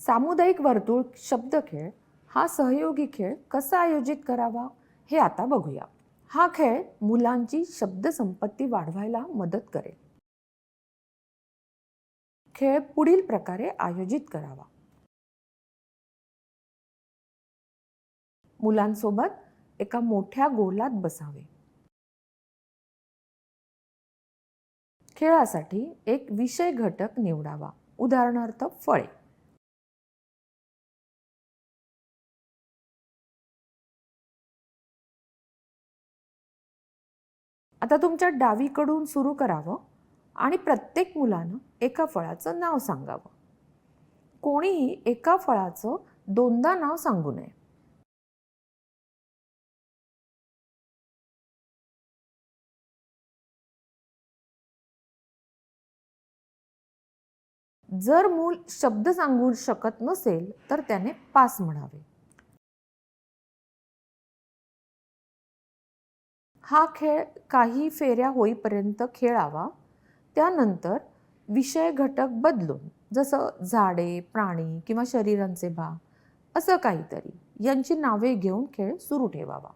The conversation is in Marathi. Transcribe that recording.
सामुदायिक वर्तुळ शब्दखेळ हा सहयोगी खेळ कसा आयोजित करावा हे आता बघूया. हा खेळ मुलांची शब्दसंपत्ती वाढवायला मदत करेल. खेळ पुढील प्रकारे आयोजित करावा. मुलांसोबत एका मोठ्या गोलात बसावे. खेळासाठी एक विषय घटक निवडावा. उदाहरणार्थ फळे. आता तुमच्या डावीकडून सुरू करावं आणि प्रत्येक मुलानं एका फळाचं नाव सांगावं. कोणीही एका फळाचं दोनदा नाव सांगू नये. जर मूल शब्द सांगू शकत नसेल तर त्याने पास म्हणावे. हा खेळ काही फेऱ्या होईपर्यंत खेळावा. त्यानंतर विषय घटक बदलून जसं झाडे प्राणी किंवा शरीरांचे भाग असं काहीतरी. यांची नावे घेऊन खेळ सुरू ठेवावा.